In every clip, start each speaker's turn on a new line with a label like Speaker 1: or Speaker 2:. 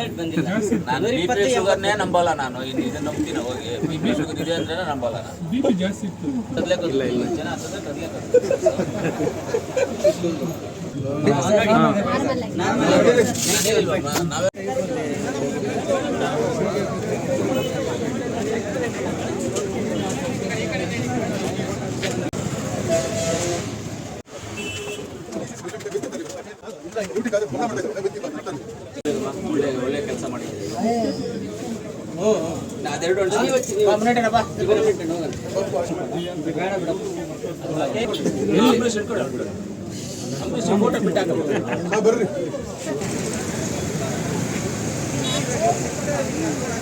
Speaker 1: Result ಬಂದಿಲ್ಲ.
Speaker 2: ನಾನು B P ಶುಗರ್ನೇ ನಂಬಲ್ಲ ನಾನು. ಇನ್ನು ಇದನ್ನ ನಂಬ್ತೀನಿ ಹೋಗಿ. ಬಿ ಪಿ ಶುಗರ್ ಇದೆ ಅಂದ್ರೆ ನಂಬಲ್ಲ ನಾನು.
Speaker 3: ಜಾಸ್ತಿ ಇತ್ತು.
Speaker 2: ಕದ್ಲೆ ಕದ್ಲೆ ಜನ ಅಂತಂದ್ರೆ ಕದ್ಲೆ ಕದ್ಲೆ ನಾವೇ ಒಳ್ಳೆ ಒಳ್ಳೆ ಕೆಲಸ ಮಾಡಿದ್ದೀವಿ ಅದೆರಡು ಫೋಟೋ ಬಿಟ್ಟಾಕ ಚೆಕ್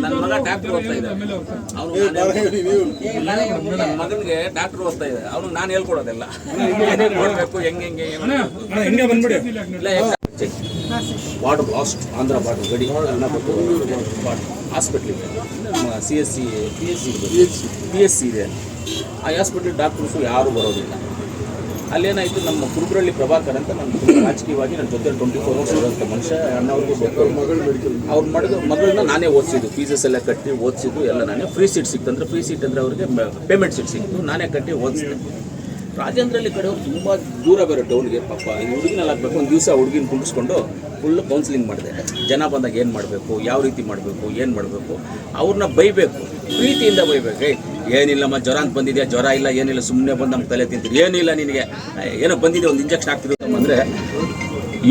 Speaker 2: ನನ್ನ ಮಗ ಡಾಕ್ಟರ್ ಓದ್ತಾ
Speaker 3: ಅವ್ರು
Speaker 2: ಅವನು ನನ್ನ ಮಗನಿಗೆ ಡಾಕ್ಟರ್ ಇದೆ ನಾನು ಹೇಳ್ಕೊಡೋದಿಲ್ಲ ಏನೇನು ಮಾಡಬೇಕು ಹೆಂಗೆ ಹೆಂಗೆ ಲಾಸ್ಟ್ ಆಂಧ್ರ ಬಾರ್ಡರ್ ಗಡಿ ಹಾಸ್ಪಿಟ್ಲ್ ಇದೆ ನಮ್ಮ C S C P S C P S C ಇದೆ ಆ ಹಾಸ್ಪಿಟ್ಲ್ ಡಾಕ್ಟರ್ಸು ಯಾರು ಬರೋದಿಲ್ಲ ಅಲ್ಲೇನಾಯಿತು? ನಮ್ಮ ಕುರುಬರಳ್ಳಿ ಪ್ರಭಾಕರ್ ಅಂತ ನನ್ನ ರಾಜಕೀಯವಾಗಿ ನನ್ನ ಜೊತೆ ಟ್ವೆಂಟಿ ಫೋರ್ ಅವರ್ಸ್ ಇರೋಂಥ ಮನುಷ್ಯ ಅಣ್ಣವ್ರಿಗೆ ಅವ್ರ ಮಗ ಮಗಳನ್ನ ನಾನೇ ಓದಿಸಿದ್ದು. ಫೀಸಸ್ ಎಲ್ಲ ಕಟ್ಟಿ ಓದಿಸಿದ್ದು ಎಲ್ಲ ನಾನೇ. ಫ್ರೀ ಸೀಟ್ ಸಿಕ್ತಂದ್ರೆ ಫ್ರೀ ಸೀಟ್ ಅಂದರೆ ಅವ್ರಿಗೆ ಪೇಮೆಂಟ್ ಸೀಟ್ ಸಿಕ್ತು ನಾನೇ ಕಟ್ಟಿ ಓದಿಸಿದೆ ರಾಜೇಂದ್ರಲ್ಲಿ ಕಡೆ ತುಂಬ ದೂರ ಬೇರೆ ಟೌನ್ಗೆ ಪಾಪ ಈ ಹುಡುಗಿನಲ್ಲಿ ಹಾಕ್ಬೇಕು ಒಂದು ದಿವಸ ಹುಡುಗಿನ ಕುಂಡಿಸ್ಕೊಂಡು ಫುಲ್ ಕೌನ್ಸಿಲಿಂಗ್ ಮಾಡಿದೆ. ಜನ ಬಂದಾಗ ಏನು ಮಾಡಬೇಕು, ಯಾವ ರೀತಿ ಮಾಡಬೇಕು, ಏನು ಮಾಡಬೇಕು ಅವ್ರನ್ನ ಬೈಬೇಕು, ಪ್ರೀತಿಯಿಂದ ಬೈಬೇಕು. ಏನಿಲ್ಲಮ್ಮ, ಜ್ವರ ಅಂತ ಬಂದಿದೆಯಾ? ಜ್ವರ ಇಲ್ಲ, ಏನಿಲ್ಲ ಸುಮ್ಮನೆ ಬಂದು ನಮ್ಮ ತಲೆ ತಿಂತೀರಿ ಏನಿಲ್ಲ ನಿನಗೆ. ಏನೋ ಬಂದಿದೆ, ಒಂದು ಇಂಜೆಕ್ಷನ್ ಹಾಕ್ತಿದ್ರು ಅಂದರೆ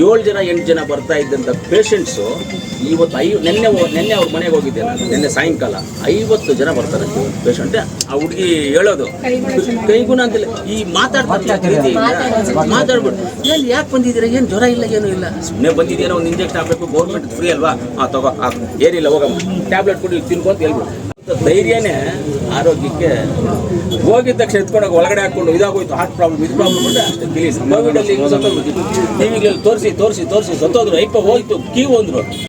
Speaker 2: ಏಳು ಜನ, ಎಂಟು ಜನ ಬರ್ತಾ ಇದ್ದಂಥ ಪೇಷಂಟ್ಸು ಇವತ್ತು ಐ, ನಿನ್ನೆ ನೆನ್ನೆ ಅವ್ರ ಮನೆಗೆ ಹೋಗಿದ್ದೆ ನಾನು, ನಿನ್ನೆ ಸಾಯಂಕಾಲ. ಐವತ್ತು ಜನ ಬರ್ತಾರೆ ಪೇಷಂಟ್ ಆ ಹುಡುಗಿ ಹೇಳೋದು, ಕೈಗುಣ ಅಂತಿಲ್ಲ. ಈ ಮಾತಾಡ್ತಾರೆ ಮಾತಾಡ್ಬಿಟ್ಟು ಏನು ಯಾಕೆ ಬಂದಿದ್ದೀರಾ? ಏನು ಜ್ವರ ಇಲ್ಲ, ಏನೂ ಇಲ್ಲ? ಸುಮ್ಮನೆ ಬಂದಿದ್ದೀರಾ ಒಂದು ಇಂಜೆಕ್ಷನ್ ಹಾಕಬೇಕು ಗೌರ್ಮೆಂಟ್ ಫ್ರೀ ಅಲ್ವಾ? ಹಾಂ ತಗೋ ಏನಿಲ್ಲ, ಹೋಗಮ್ಮ. ಟ್ಯಾಬ್ಲೆಟ್ ಕೊಡಿ ತಿನ್ಕೊಂತ ಹೇಳ್ಬಿಡು. ಅಂತ ಧೈರ್ಯನೇ ಆರೋಗ್ಯಕ್ಕೆ ಹೋಗಿದ ತಕ್ಷಣ ಎತ್ಕೊಂಡೋಗಿ ಒಳಗಡೆ ಹಾಕೊಂಡು ಇದಾಗೋಯ್ತು ಹಾರ್ಟ್ ಪ್ರಾಬ್ಲಮ್ ಇದು ಪ್ರಾಬ್ಲಮ್ ಅಂದ್ರೆ ಅಷ್ಟೇ ಕೋವಿಡಲ್ಲಿ ಟಿವಿಗಳಲ್ಲಿ ತೋರಿಸಿ ತೋರಿಸಿ ತೋರಿಸಿ ಸತ್ತೋದ್ರು ಐಪ ಹೋಯ್ತು ಕೀವು ಅಂದ್ರು.